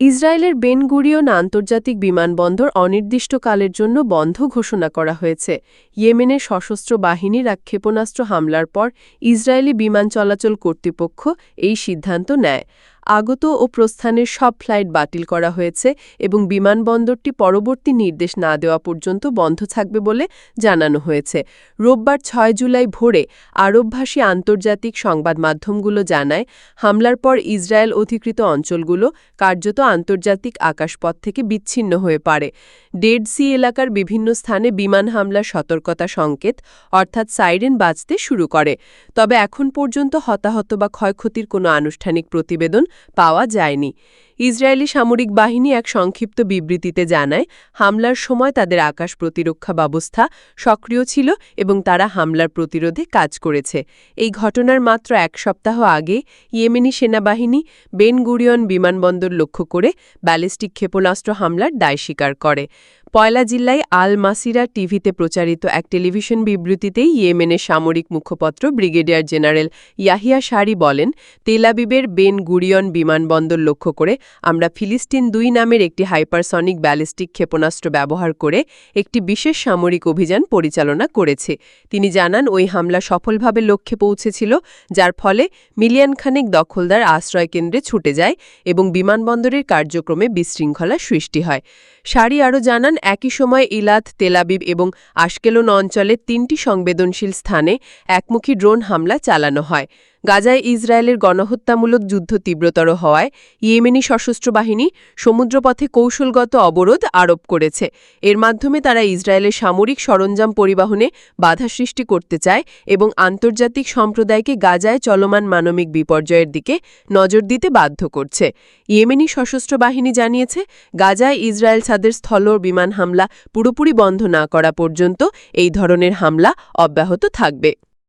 ইসরায়েলের Ben Gurion আন্তর্জাতিক বিমানবন্দর অনির্দিষ্টকালের জন্য বন্ধ ঘোষণা করা হয়েছে। ইয়েমেনে সশস্ত্র বাহিনীর এক ক্ষেপণাস্ত্র হামলার পর ইসরায়েলি বিমান চলাচল কর্তৃপক্ষ এই সিদ্ধান্ত নেয়। আগত ও প্রস্থানের সব ফ্লাইট বাতিল করা হয়েছে এবং বিমানবন্দরটি পরবর্তী নির্দেশ না দেওয়া পর্যন্ত বন্ধ থাকবে বলে জানানো হয়েছে। রোববার ছয় জুলাই ভোরে আরবভাষী আন্তর্জাতিক সংবাদ মাধ্যমগুলো জানায়, হামলার পর ইসরায়েল অধিকৃত অঞ্চলগুলো কার্যত আন্তর্জাতিক আকাশপথ থেকে বিচ্ছিন্ন হয়ে পারে ডেড সি এলাকার বিভিন্ন স্থানে বিমান হামলার সতর্কতা সংকেত, অর্থাৎ সাইরেন বাজতে শুরু করে। তবে এখন পর্যন্ত হতাহত বা ক্ষয়ক্ষতির কোনো আনুষ্ঠানিক প্রতিবেদন পাওয়া যায়নি। ইসরায়েলি সামরিক বাহিনী এক সংক্ষিপ্ত বিবৃতিতে জানায়, হামলার সময় তাদের আকাশ প্রতিরক্ষা ব্যবস্থা সক্রিয় ছিল এবং তারা হামলার প্রতিরোধে কাজ করেছে। এই ঘটনার মাত্র এক সপ্তাহ আগে ইয়েমেনি সেনাবাহিনী বেন গুরিয়ন বিমানবন্দর লক্ষ্য করে ব্যালিস্টিক ক্ষেপণাস্ত্র হামলার দায় স্বীকার করে। পয়লা জিল্লায় আল মাসিরা টিভিতে প্রচারিত এক টেলিভিশন বিবৃতিতেই ইয়েমেনের সামরিক মুখপত্র ব্রিগেডিয়ার জেনারেল ইয়াহিয়া সারি বলেন তেলাবিবের বেন গুরিয়ন বিমানবন্দর লক্ষ্য করে আমরা ফিলিস্তিন দুই নামের একটি হাইপারসনিক ব্যালিস্টিক ক্ষেপণাস্ত্র ব্যবহার করে একটি বিশেষ সামরিক অভিযান পরিচালনা করেছে। তিনি জানান, ওই হামলা সফলভাবে লক্ষ্যে পৌঁছেছিল, যার ফলে মিলিয়ন খানেক দখলদার আশ্রয়কেন্দ্রে ছুটে যায় এবং বিমানবন্দরের কার্যক্রমে বিশৃঙ্খলা সৃষ্টি হয়। শাড়ি আরও জানান একই সময় ইলাত তেলাবিব এবং আশকেলন অঞ্চলে তিনটি সংবেদনশীল স্থানে একমুখী ড্রোন হামলা চালানো হয়। গাজায় ইসরায়েলের গণহত্যামূলক যুদ্ধ তীব্রতর হওয়ায় ইয়েমেনি সশস্ত্র বাহিনী সমুদ্রপথে কৌশলগত অবরোধ আরোপ করেছে। এর মাধ্যমে তারা ইসরায়েলের সামরিক সরঞ্জাম পরিবহনে বাধা সৃষ্টি করতে চায় এবং আন্তর্জাতিক সম্প্রদায়কে গাজায় চলমান মানবিক বিপর্যয়ের দিকে নজর দিতে বাধ্য করছে। ইয়েমেনি সশস্ত্র বাহিনী জানিয়েছে, গাজায় ইসরায়েল ছাদের স্থল বিমান হামলা পুরোপুরি বন্ধ না করা পর্যন্ত এই ধরনের হামলা অব্যাহত থাকবে।